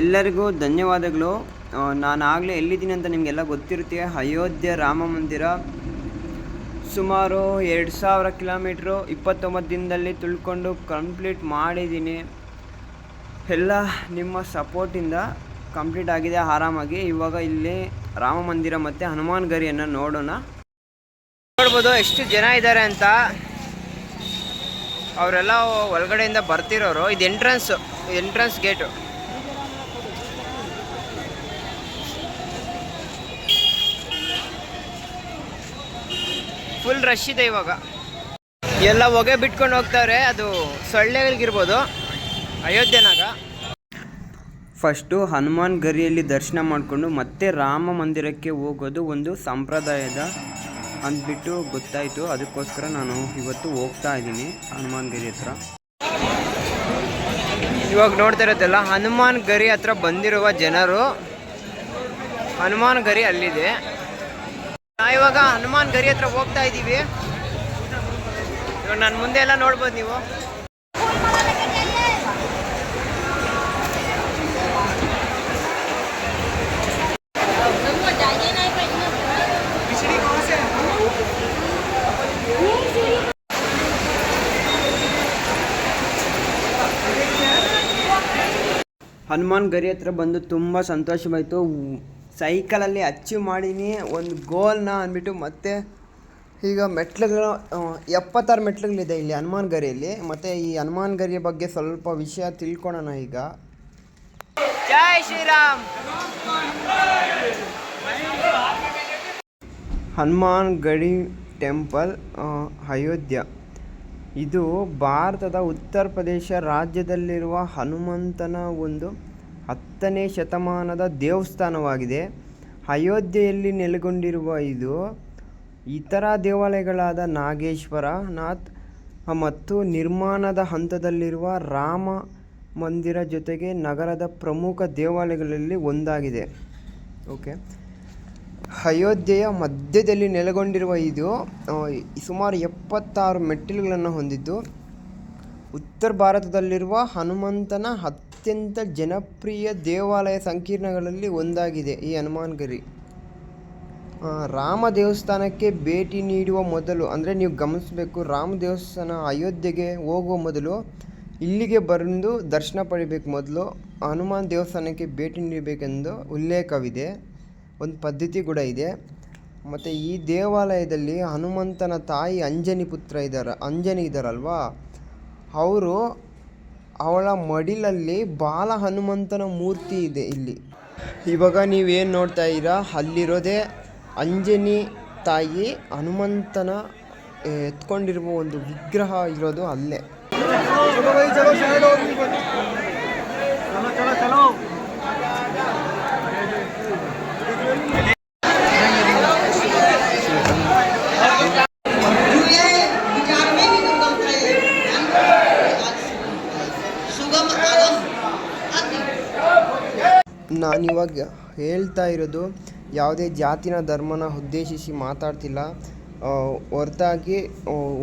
ಎಲ್ಲರಿಗೂ ಧನ್ಯವಾದಗಳು. ನಾನು ಆಗಲೇ ಎಲ್ಲಿದ್ದೀನಿ ಅಂತ ನಿಮಗೆಲ್ಲ ಗೊತ್ತಿರುತ್ತೆ. ಅಯೋಧ್ಯೆ ರಾಮ ಮಂದಿರ ಸುಮಾರು ಎರಡು ಸಾವಿರ ಕಿಲೋಮೀಟ್ರು ಇಪ್ಪತ್ತೊಂಬತ್ತು ದಿನದಲ್ಲಿ ತುಳ್ಕೊಂಡು ಕಂಪ್ಲೀಟ್ ಮಾಡಿದ್ದೀನಿ. ಎಲ್ಲ ನಿಮ್ಮ ಸಪೋರ್ಟಿಂದ ಕಂಪ್ಲೀಟ್ ಆಗಿದೆ, ಆರಾಮಾಗಿ. ಇವಾಗ ಇಲ್ಲಿ ರಾಮ ಮಂದಿರ ಮತ್ತು ಹನುಮಾನ್ ಗರಿಯನ್ನು ನೋಡೋಣ. ನೋಡ್ಬೋದು ಎಷ್ಟು ಜನ ಇದ್ದಾರೆ ಅಂತ. ಅವರೆಲ್ಲ ಒಳಗಡೆಯಿಂದ ಬರ್ತಿರೋರು. ಇದು entrance entrance gate full rush ಇದೆ ಇವಾಗ. ಎಲ್ಲ ಹೊಗೆ ಬಿಟ್ಕೊಂಡು ಹೋಗ್ತಾರೆ ಅದು ಸೊಳ್ಳೆಗಳಿಗಿರ್ಬೋದು. ಅಯೋಧ್ಯೆನಾಗ. ಫಸ್ಟು ಹನುಮಾನ್ ಗರಿಯಲ್ಲಿ ದರ್ಶನ ಮಾಡಿಕೊಂಡು ಮತ್ತೆ ರಾಮ ಮಂದಿರಕ್ಕೆ ಹೋಗೋದು ಒಂದು ಸಂಪ್ರದಾಯದ ಅಂದ್ಬಿಟ್ಟು ಗೊತ್ತಾಯಿತು. ಅದಕ್ಕೋಸ್ಕರ ನಾನು ಇವತ್ತು ಹೋಗ್ತಾ ಇದ್ದೀನಿ ಹನುಮಾನ್ ಗರಿ ಹತ್ರ. ಇವಾಗ ನೋಡ್ತಾ ಇರೋದಲ್ಲ ಹನುಮಾನ್ ಗರಿ ಹತ್ರ ಬಂದಿರುವ ಜನರು ಹನುಮಾನ್ ಗರಿ ಅಲ್ಲಿದೆ. ನಾವು ಇವಾಗ ಹನುಮಾನ್ ಗರಿ ಹತ್ರ ಹೋಗ್ತಾ ಇದ್ದೀವಿ ನಾನು ಮುಂದೆ ಎಲ್ಲ ನೋಡ್ಬೋದು ನೀವು. ಹನುಮಾನ್ ಗರಿ ಹತ್ರ ಬಂದು ತುಂಬ ಸಂತೋಷವಾಯಿತು. ಸೈಕಲಲ್ಲಿ ಅಚೀವ್ ಮಾಡೀನಿ ಒಂದು ಗೋಲ್ನ ಅಂದ್ಬಿಟ್ಟು ಮತ್ತೆ ಈಗ ಮೆಟ್ಲುಗಳು ಎಪ್ಪತ್ತಾರು ಮೆಟ್ಲುಗಳಿದೆ ಇಲ್ಲಿ ಹನುಮಾನ್ ಗರಿಯಲ್ಲಿ ಮತ್ತು ಈ ಹನುಮಾನ್ ಗರಿಯ ಬಗ್ಗೆ ಸ್ವಲ್ಪ ವಿಷಯ ತಿಳ್ಕೊಳೋಣ ಈಗ. ಜೈ ಶ್ರೀರಾಮ್! ಹನುಮಾನ್ ಗಡಿ ಟೆಂಪಲ್ ಅಯೋಧ್ಯ. ಇದು ಭಾರತದ ಉತ್ತರ ಪ್ರದೇಶ ರಾಜ್ಯದಲ್ಲಿರುವ ಹನುಮಂತನ ಒಂದು ಹತ್ತನೇ ಶತಮಾನದ ದೇವಸ್ಥಾನವಾಗಿದೆ. ಅಯೋಧ್ಯೆಯಲ್ಲಿ ನೆಲೆಗೊಂಡಿರುವ ಇದು ಇತರ ದೇವಾಲಯಗಳಾದ ನಾಗೇಶ್ವರ ನಾಥ್ ಮತ್ತು ನಿರ್ಮಾಣದ ಹಂತದಲ್ಲಿರುವ ರಾಮ ಮಂದಿರ ಜೊತೆಗೆ ನಗರದ ಪ್ರಮುಖ ದೇವಾಲಯಗಳಲ್ಲಿ ಒಂದಾಗಿದೆ. ಓಕೆ ಅಯೋಧ್ಯೆಯ ಮಧ್ಯದಲ್ಲಿ ನೆಲೆಗೊಂಡಿರುವ ಇದು ಸುಮಾರು ಎಪ್ಪತ್ತಾರು ಮೆಟ್ಟಿಲುಗಳನ್ನು ಹೊಂದಿದ್ದು, ಉತ್ತರ ಭಾರತದಲ್ಲಿರುವ ಹನುಮಂತನ ಅತ್ಯಂತ ಜನಪ್ರಿಯ ದೇವಾಲಯ ಸಂಕೀರ್ಣಗಳಲ್ಲಿ ಒಂದಾಗಿದೆ. ಈ ಹನುಮಾನ್ ಗರಿ. ರಾಮ ದೇವಸ್ಥಾನಕ್ಕೆ ಭೇಟಿ ನೀಡುವ ಮೊದಲು, ಅಂದರೆ ನೀವು ಗಮನಿಸಬೇಕು, ರಾಮ ದೇವಸ್ಥಾನ ಅಯೋಧ್ಯೆಗೆ ಹೋಗುವ ಮೊದಲು, ಇಲ್ಲಿಗೆ ಬಂದು ದರ್ಶನ ಪಡಿಬೇಕು ಮೊದಲು, ಹನುಮಾನ್ ದೇವಸ್ಥಾನಕ್ಕೆ ಭೇಟಿ ನೀಡಬೇಕೆಂದು ಉಲ್ಲೇಖವಿದೆ. ಒಂದು ಪದ್ಧತಿ ಕೂಡ ಇದೆ. ಮತ್ತು ಈ ದೇವಾಲಯದಲ್ಲಿ ಹನುಮಂತನ ತಾಯಿ ಅಂಜನಿ ಪುತ್ರ ಇದ್ದಾರೆ ಅಂಜನಿ ಇದ್ದಾರಲ್ವಾ ಅವರು ಅವಳ ಮಡಿಲಲ್ಲಿ ಬಾಲ ಹನುಮಂತನ ಮೂರ್ತಿ ಇದೆ ಇಲ್ಲಿ. ಇವಾಗ ನೀವೇನು ನೋಡ್ತಾ ಇದ್ದೀರಾ? ಅಲ್ಲಿರೋದೇ ಅಂಜನಿ ತಾಯಿ ಹನುಮಂತನ ಎತ್ಕೊಂಡಿರುವ ಒಂದು ವಿಗ್ರಹ ಇರೋದು ಅಲ್ಲೇ. ನಾನಿವಾಗ ಹೇಳ್ತಾ ಇರೋದು ಯಾವುದೇ ಜಾತಿನ ಧರ್ಮನ ಉದ್ದೇಶಿಸಿ ಮಾತಾಡ್ತಿಲ್ಲ. ಹೊರತಾಗಿ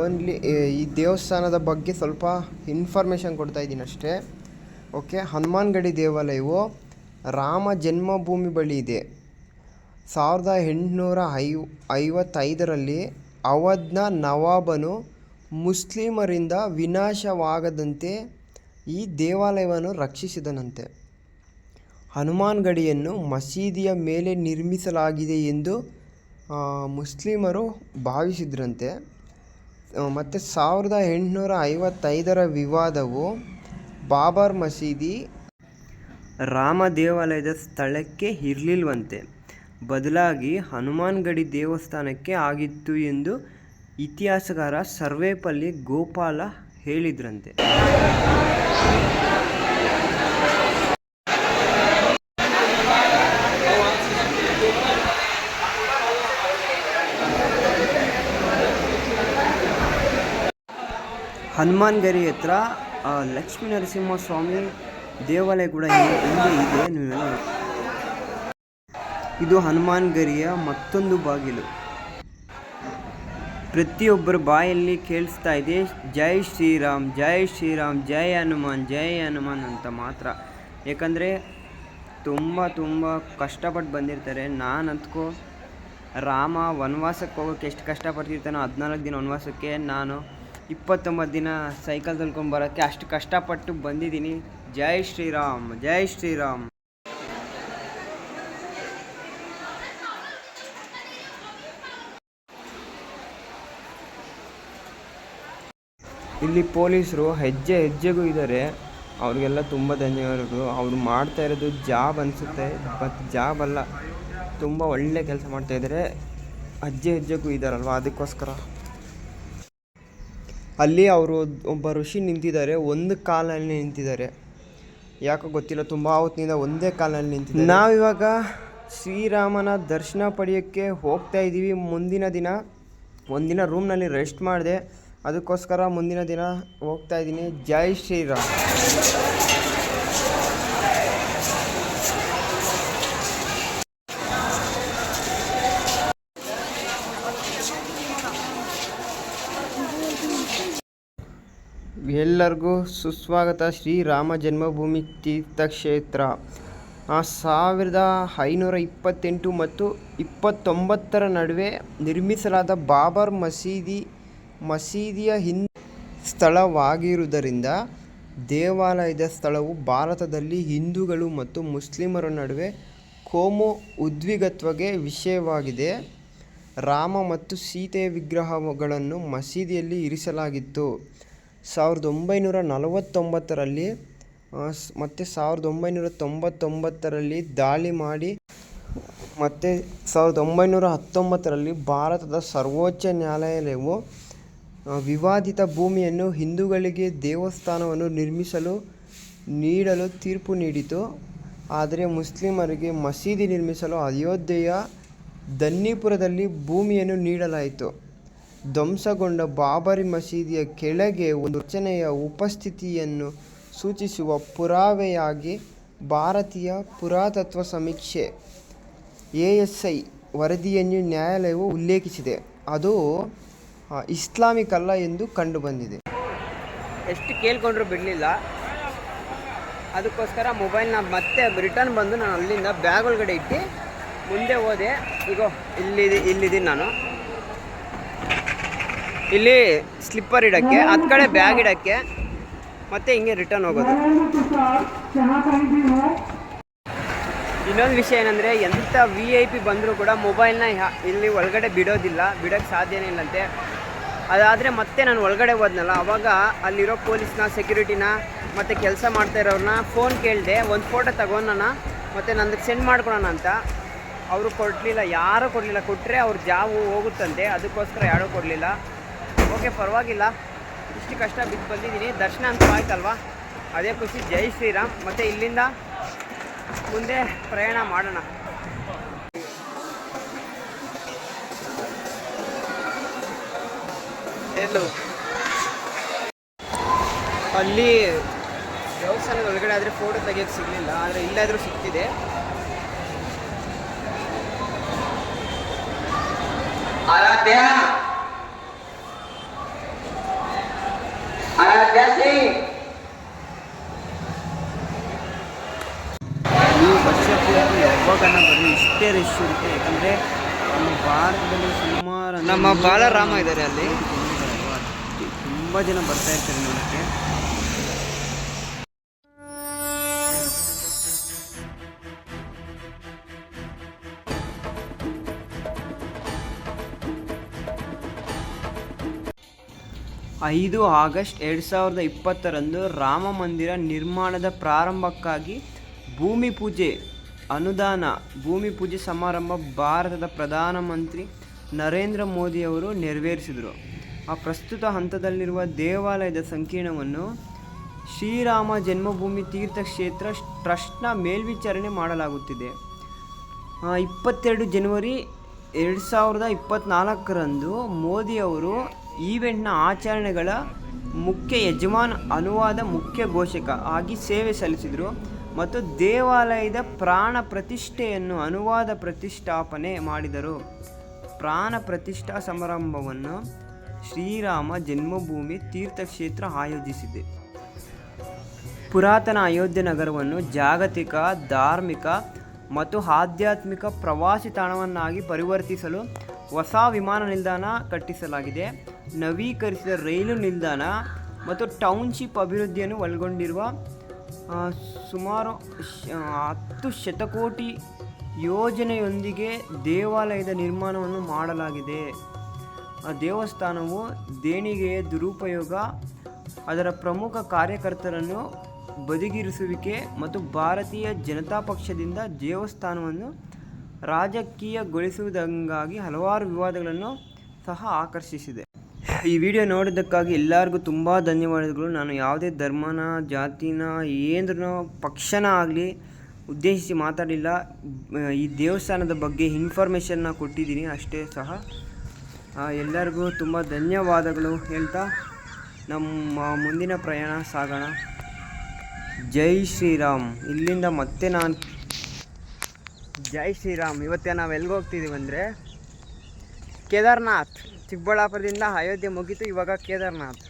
ಓನ್ಲಿ ಈ ದೇವಸ್ಥಾನದ ಬಗ್ಗೆ ಸ್ವಲ್ಪ ಇನ್ಫಾರ್ಮೇಷನ್ ಕೊಡ್ತಾ ಇದ್ದೀನಿ ಅಷ್ಟೇ. ಓಕೆ ಹನುಮಾನ್ಗಡಿ ದೇವಾಲಯವು ರಾಮ ಜನ್ಮಭೂಮಿ ಬಳಿ ಇದೆ. ಸಾವಿರದ ಎಂಟುನೂರ ಐ ಐವತ್ತೈದರಲ್ಲಿ ಅವಧ್ನ ನವಾಬನು ಮುಸ್ಲಿಮರಿಂದ ವಿನಾಶವಾಗದಂತೆ ಈ ದೇವಾಲಯವನ್ನು ರಕ್ಷಿಸಿದನಂತೆ. ಹನುಮಾನ್ ಗಡಿಯನ್ನು ಮಸೀದಿಯ ಮೇಲೆ ನಿರ್ಮಿಸಲಾಗಿದೆ ಎಂದು ಮುಸ್ಲಿಮರು ಭಾವಿಸಿದ್ರಂತೆ. ಮತ್ತು ಸಾವಿರದ ಎಂಟುನೂರ ಐವತ್ತೈದರ ವಿವಾದವು ಬಾಬರ್ ಮಸೀದಿ ರಾಮ ದೇವಾಲಯದ ಸ್ಥಳಕ್ಕೆ ಇರಲಿಲ್ವಂತೆ. ಬದಲಾಗಿ ಹನುಮಾನ್ ಗಡಿ ದೇವಸ್ಥಾನಕ್ಕೆ ಆಗಿತ್ತು ಎಂದು ಇತಿಹಾಸಗಾರ ಸರ್ವೇಪಲ್ಲಿ ಗೋಪಾಲ ಹೇಳಿದ್ರಂತೆ. ಹನುಮಾನ್ ಗರಿ ಹತ್ರ ಲಕ್ಷ್ಮೀ ನರಸಿಂಹ ಸ್ವಾಮಿ ದೇವಾಲಯ ಕೂಡ ಹಿಂದೆ ಇದೆ ನೀವೆಲ್ಲ ಇದು ಹನುಮಾನ್ ಗರಿಯ ಮತ್ತೊಂದು ಬಾಗಿಲು. ಪ್ರತಿಯೊಬ್ಬರ ಬಾಯಲ್ಲಿ ಕೇಳಿಸ್ತಾ ಇದೆ, ಜೈ ಶ್ರೀರಾಮ್ ಜೈ ಶ್ರೀರಾಮ್, ಜೈ ಹನುಮಾನ್ ಜೈ ಹನುಮಾನ್ ಅಂತ ಮಾತ್ರ. ಯಾಕಂದರೆ ತುಂಬ ತುಂಬ ಕಷ್ಟಪಟ್ಟು ಬಂದಿರ್ತಾರೆ. ನಾನು ಅಂತ್ಕೋ, ರಾಮ ವನವಾಸಕ್ಕೆ ಹೋಗೋಕ್ಕೆ ಎಷ್ಟು ಕಷ್ಟಪಡ್ತಿರ್ತಾನೋ, ಹದಿನಾಲ್ಕು ದಿನ ವನವಾಸಕ್ಕೆ ನಾನು ಇಪ್ಪತ್ತೊಂಬತ್ತು ದಿನ ಸೈಕಲ್ ತಳ್ಕೊಂಡು ಬರೋಕ್ಕೆ ಅಷ್ಟು ಕಷ್ಟಪಟ್ಟು ಬಂದಿದ್ದೀನಿ. ಜೈ ಶ್ರೀರಾಮ್ ಜೈ ಶ್ರೀರಾಮ್. ಇಲ್ಲಿ ಪೊಲೀಸರು ಹೆಜ್ಜೆ ಹೆಜ್ಜೆಗೂ ಇದ್ದಾರೆ. ಅವ್ರಿಗೆಲ್ಲ ತುಂಬ ಧನ್ಯವಾದಗಳು. ಅವರು ಮಾಡ್ತಾ ಇರೋದು ಜಾಬ್ ಅನಿಸುತ್ತೆ ಬಟ್ ಜಾಬ್ ಅಲ್ಲ, ತುಂಬ ಒಳ್ಳೆ ಕೆಲಸ ಮಾಡ್ತಾ ಇದ್ದಾರೆ. ಹೆಜ್ಜೆ ಹೆಜ್ಜೆಗೂ ಇದ್ದಾರಲ್ವ, ಅದಕ್ಕೋಸ್ಕರ. ಅಲ್ಲಿ ಅವರು ಒಬ್ಬ ಋಷಿ ನಿಂತಿದ್ದಾರೆ, ಒಂದು ಕಾಲಲ್ಲಿ ನಿಂತಿದ್ದಾರೆ. ಯಾಕೋ ಗೊತ್ತಿಲ್ಲ, ತುಂಬ ಹೊತ್ತಿನಿಂದ ಒಂದೇ ಕಾಲಲ್ಲಿ ನಿಂತಿದ್ದಾರೆ. ನಾವಿವಾಗ ಶ್ರೀರಾಮನ ದರ್ಶನ ಪಡೆಯೋಕ್ಕೆ ಹೋಗ್ತಾ ಇದ್ದೀವಿ. ಮುಂದಿನ ದಿನ, ಒಂದಿನ ರೂಮ್ನಲ್ಲಿ ರೆಸ್ಟ್ ಮಾಡಿದೆ, ಅದಕ್ಕೋಸ್ಕರ ಮುಂದಿನ ದಿನ ಹೋಗ್ತಾ ಇದ್ದೀನಿ. ಜೈ ಶ್ರೀರಾಮ್. ಎಲ್ಲರಿಗೂ ಸುಸ್ವಾಗತ ಶ್ರೀರಾಮ ಜನ್ಮಭೂಮಿ ತೀರ್ಥಕ್ಷೇತ್ರ. ಸಾವಿರದ ಐನೂರ ಇಪ್ಪತ್ತೆಂಟು ಮತ್ತು ಇಪ್ಪತ್ತೊಂಬತ್ತರ ನಡುವೆ ನಿರ್ಮಿಸಲಾದ ಬಾಬರ್ ಮಸೀದಿ, ಮಸೀದಿಯ ಹಿನ್ ಸ್ಥಳವಾಗಿರುವುದರಿಂದ ದೇವಾಲಯದ ಸ್ಥಳವು ಭಾರತದಲ್ಲಿ ಹಿಂದೂಗಳು ಮತ್ತು ಮುಸ್ಲಿಮರ ನಡುವೆ ಕೋಮು ಉದ್ವಿಗತ್ವಗೆ ವಿಷಯವಾಗಿದೆ. ರಾಮ ಮತ್ತು ಸೀತೆಯ ವಿಗ್ರಹಗಳನ್ನು ಮಸೀದಿಯಲ್ಲಿ ಇರಿಸಲಾಗಿತ್ತು. ಸಾವಿರದ ಒಂಬೈನೂರ ನಲವತ್ತೊಂಬತ್ತರಲ್ಲಿ ಮತ್ತು ಸಾವಿರದ ಒಂಬೈನೂರ ತೊಂಬತ್ತೊಂಬತ್ತರಲ್ಲಿ ದಾಳಿ ಮಾಡಿ, ಮತ್ತು ಸಾವಿರದ ಒಂಬೈನೂರ ಹತ್ತೊಂಬತ್ತರಲ್ಲಿ ಭಾರತದ ಸರ್ವೋಚ್ಚ ನ್ಯಾಯಾಲಯವು ವಿವಾದಿತ ಭೂಮಿಯನ್ನು ಹಿಂದೂಗಳಿಗೆ ದೇವಸ್ಥಾನವನ್ನು ನಿರ್ಮಿಸಲು, ನೀಡಲು ತೀರ್ಪು ನೀಡಿತು. ಆದರೆ ಮುಸ್ಲಿಮರಿಗೆ ಮಸೀದಿ ನಿರ್ಮಿಸಲು ಅಯೋಧ್ಯೆಯ ದನ್ನಿಪುರದಲ್ಲಿ ಭೂಮಿಯನ್ನು ನೀಡಲಾಯಿತು. ಧ್ವಂಸಗೊಂಡ ಬಾಬರಿ ಮಸೀದಿಯ ಕೆಳಗೆ ಒಂದು ರಚನೆಯ ಉಪಸ್ಥಿತಿಯನ್ನು ಸೂಚಿಸುವ ಪುರಾವೆಯಾಗಿ ಭಾರತೀಯ ಪುರಾತತ್ವ ಸಮೀಕ್ಷೆ, ಎ ಎಸ್ ಐ ವರದಿಯನ್ನು ನ್ಯಾಯಾಲಯವು ಉಲ್ಲೇಖಿಸಿದೆ. ಅದು ಇಸ್ಲಾಮಿಕ್ ಅಲ್ಲ ಎಂದು ಕಂಡುಬಂದಿದೆ. ಎಷ್ಟು ಕೇಳ್ಕೊಂಡ್ರು ಬಿಡಲಿಲ್ಲ. ಅದಕ್ಕೋಸ್ಕರ ಮೊಬೈಲ್ನ ಮತ್ತೆ ರಿಟರ್ನ್ ಬಂದು ನಾನು ಅಲ್ಲಿಂದ ಬ್ಯಾಗ್ ಒಳಗಡೆ ಇಟ್ಟು ಮುಂದೆ ಹೋದೆ. ಈಗ ಇಲ್ಲಿದೆ, ಇಲ್ಲಿದ್ದೀನಿ ನಾನು. ಇಲ್ಲಿ ಸ್ಲಿಪ್ಪರ್ ಇಡೋಕ್ಕೆ ಹತ್ತು ಕಡೆ ಬ್ಯಾಗ್ ಇಡೋಕ್ಕೆ, ಮತ್ತೆ ಹಿಂಗೆ ರಿಟರ್ನ್ ಹೋಗೋದು. ಇನ್ನೊಂದು ವಿಷಯ ಏನಂದರೆ ಎಂಥ ವಿ ಐ ಪಿ ಬಂದರೂ ಕೂಡ ಮೊಬೈಲ್ನ ಇಲ್ಲಿ ಒಳಗಡೆ ಬಿಡೋದಿಲ್ಲ ಬಿಡೋಕ್ಕೆ ಸಾಧ್ಯನೇ ಇಲ್ಲಂತೆ ಅದಾದರೆ ಮತ್ತೆ ನಾನು ಒಳಗಡೆ ಹೋದ್ನಲ್ಲ, ಅವಾಗ ಅಲ್ಲಿರೋ ಪೊಲೀಸ್ನ ಸೆಕ್ಯೂರಿಟಿನ ಮತ್ತು ಕೆಲಸ ಮಾಡ್ತಾ ಇರೋರನ್ನ ಫೋನ್ ಕೇಳಿದೆ, ಒಂದು ಫೋಟೋ ತಗೊಂಡೋಣ ಮತ್ತು ನಂದಕ್ಕೆ ಸೆಂಡ್ ಮಾಡ್ಕೊಳೋಣ ಅಂತ. ಅವರು ಕೊಡಲಿಲ್ಲ, ಯಾರೂ ಕೊಡಲಿಲ್ಲ ಕೊಟ್ಟರೆ ಅವ್ರ ಜಾಬು ಹೋಗುತ್ತಂತೆ, ಅದಕ್ಕೋಸ್ಕರ ಯಾರೂ ಕೊಡಲಿಲ್ಲ. ಓಕೆ ಪರವಾಗಿಲ್ಲ. ಇಷ್ಟು ಕಷ್ಟ ಬಿದ್ದು ಬಂದಿದ್ದೀನಿ. ದರ್ಶನ ಅಂತ ಆಯ್ತಲ್ವಾ? ಅದೇ ಖುಷಿ. ಜೈ ಶ್ರೀರಾಮ್. ಮತ್ತು ಇಲ್ಲಿಂದ ಮುಂದೆ ಪ್ರಯಾಣ ಮಾಡೋಣ. ಅಲ್ಲಿ ದೇವಸ್ಥಾನದ ಒಳಗಡೆ ಆದರೆ ಫೋಟೋ ತೆಗಿಯೋದು ಸಿಗಲಿಲ್ಲ. ಆದರೆ ಇಲ್ಲಾದರೂ ಸಿಗ್ತಿದೆ. ಆರಾಧ್ಯ? ಈ ವರ್ಷ ಯಾವಾಗ ಬರೀ ಇಷ್ಟೇ ರಿಶ್ ಇರುತ್ತೆ ಯಾಕಂದ್ರೆ ನಮ್ಮ ಭಾರತದಲ್ಲಿ ಸುಮಾರು ನಮ್ಮ ಬಾಲರಾಮ ಇದ್ದಾರೆ ಅಲ್ಲಿ. ತುಂಬ ಜನ ಬರ್ತಾ ಇರ್ತಾರೆ. ಐದು ಆಗಸ್ಟ್ ಎರಡು ಸಾವಿರದ ಇಪ್ಪತ್ತರಂದು ರಾಮ ಮಂದಿರ ನಿರ್ಮಾಣದ ಪ್ರಾರಂಭಕ್ಕಾಗಿ ಭೂಮಿ ಪೂಜೆ, ಅನುದಾನ, ಭೂಮಿ ಪೂಜೆ ಸಮಾರಂಭ ಭಾರತದ ಪ್ರಧಾನಮಂತ್ರಿ ನರೇಂದ್ರ ಮೋದಿಯವರು ನೆರವೇರಿಸಿದರು. ಆ ಪ್ರಸ್ತುತ ಹಂತದಲ್ಲಿರುವ ದೇವಾಲಯದ ಸಂಕೀರ್ಣವನ್ನು ಶ್ರೀರಾಮ ಜನ್ಮಭೂಮಿ ತೀರ್ಥಕ್ಷೇತ್ರ ಟ್ರಸ್ಟ್ನ ಮೇಲ್ವಿಚಾರಣೆ ಮಾಡಲಾಗುತ್ತಿದೆ. ಇಪ್ಪತ್ತೆರಡು ಜನವರಿ ಎರಡು ಸಾವಿರದ ಇಪ್ಪತ್ತ್ನಾಲ್ಕರಂದು ಮೋದಿ ಅವರು ಈವೆಂಟ್ನ ಆಚರಣೆಗಳ ಮುಖ್ಯ ಯಜಮಾನ್, ಅನುವಾದ ಮುಖ್ಯ ಘೋಷಕ ಆಗಿ ಸೇವೆ ಸಲ್ಲಿಸಿದರು ಮತ್ತು ದೇವಾಲಯದ ಪ್ರಾಣ ಪ್ರತಿಷ್ಠೆಯನ್ನು ಅನುವಾದ ಪ್ರತಿಷ್ಠಾಪನೆ ಮಾಡಿದರು. ಪ್ರಾಣ ಪ್ರತಿಷ್ಠಾ ಸಮಾರಂಭವನ್ನು ಶ್ರೀರಾಮ ಜನ್ಮಭೂಮಿ ತೀರ್ಥಕ್ಷೇತ್ರ ಆಯೋಜಿಸಿದೆ. ಪುರಾತನ ಅಯೋಧ್ಯೆ ನಗರವನ್ನು ಜಾಗತಿಕ, ಧಾರ್ಮಿಕ ಮತ್ತು ಆಧ್ಯಾತ್ಮಿಕ ಪ್ರವಾಸಿ ತಾಣವನ್ನಾಗಿ ಪರಿವರ್ತಿಸಲು ಹೊಸ ವಿಮಾನ ನಿಲ್ದಾಣ ಕಟ್ಟಿಸಲಾಗಿದೆ. ನವೀಕರಿಸಿದ ರೈಲು ನಿಲ್ದಾಣ ಮತ್ತು ಟೌನ್ಶಿಪ್ ಅಭಿವೃದ್ಧಿಯನ್ನು ಒಳಗೊಂಡಿರುವ ಸುಮಾರು ಹತ್ತು ಶತಕೋಟಿ ಯೋಜನೆಯೊಂದಿಗೆ ದೇವಾಲಯದ ನಿರ್ಮಾಣವನ್ನು ಮಾಡಲಾಗಿದೆ. ಆ ದೇವಸ್ಥಾನವು ದೇಣಿಗೆಯ ದುರುಪಯೋಗ, ಅದರ ಪ್ರಮುಖ ಕಾರ್ಯಕರ್ತರನ್ನು ಬದಿಗಿರಿಸುವಿಕೆ ಮತ್ತು ಭಾರತೀಯ ಜನತಾ ಪಕ್ಷದಿಂದ ದೇವಸ್ಥಾನವನ್ನು ರಾಜಕೀಯಗೊಳಿಸುವುದಂಗಾಗಿ ಹಲವಾರು ವಿವಾದಗಳನ್ನು ಸಹ ಆಕರ್ಷಿಸಿದೆ. ಈ ವಿಡಿಯೋ ನೋಡಿದ್ದಕ್ಕಾಗಿ ಎಲ್ಲರಿಗೂ ತುಂಬ ಧನ್ಯವಾದಗಳು. ನಾನು ಯಾವುದೇ ಧರ್ಮನ, ಜಾತಿನ ಏನೂ ಪಕ್ಷನ ಆಗಲಿ ಉದ್ದೇಶಿಸಿ ಮಾತಾಡಿಲ್ಲ. ಈ ದೇವಸ್ಥಾನದ ಬಗ್ಗೆ ಇನ್ಫಾರ್ಮೇಷನ್ನ ಕೊಟ್ಟಿದ್ದೀನಿ, ಅಷ್ಟೇ ಸಹ. ಎಲ್ಲರಿಗೂ ತುಂಬ ಧನ್ಯವಾದಗಳು ಹೇಳ್ತಾ, ನಮ್ಮ ಮುಂದಿನ ಪ್ರಯಾಣ ಸಾಗೋಣ. ಜೈ ಶ್ರೀರಾಮ್. ಇಲ್ಲಿಂದ ಮತ್ತೆ ನಾನು ಜೈ ಶ್ರೀರಾಮ್. ಇವತ್ತೇ ನಾವು ಎಲ್ಲಿಗೆ ಹೋಗ್ತಿದ್ದೀವಿ ಅಂದರೆ ಕೇದಾರ್ನಾಥ್. ಚಿಕ್ಕಬಳ್ಳಾಪುರದಿಂದ ಅಯೋಧ್ಯೆ ಮುಗೀತು ಇವಾಗ ಕೇದಾರ್ನಾಥ್.